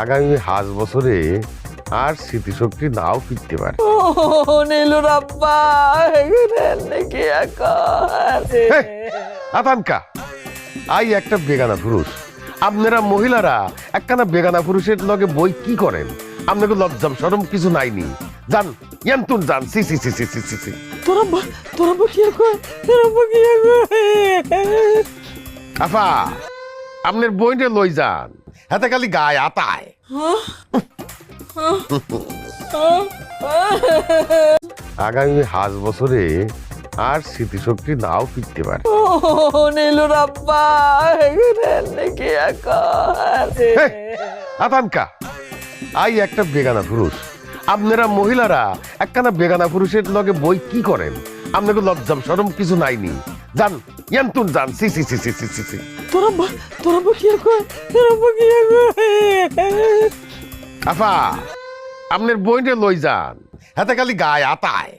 আগামী হাজ বছরে আর স্মৃতিশক্তি নাও ফিরতে পারে। ও নীলুর আব্বা নাকি হেই, আই একটা বেগানা পুরুষ। আপনারা মহিলারা একখানা বেগানা পুরুষের লগে বই কি করেন? আপনাকে লজ্জাম সরম কিছু নাইনি। যান ইয়ান্তুন যান সি সি সি সি সি সি সি। তোর আব্বা কি কয় তোর কি কয় আফা আপনার বইটা লই যান। হাতে খালি গায়ে আতায়। আগামী হাজ বছরে আর স্মৃতিশক্তি নাও ফিরতে পারে। নীলুর আব্বা নাকি হেই, আতানকা আই একটা বেগানা পুরুষ। আপনারা মহিলারা একখানা বেগানা পুরুষের লগে বই কি করেন? আপনাকে লজ্জাম সরম কিছু নাইনি। যান ইয়ান্তুন যান সি সি সি সি সি সি সি। তোর আব্বা তোর আব্বা কি কয় তোর কি কয় আফা আপনার বইটা লই যান। হাতে খালি গায়ে আতায়।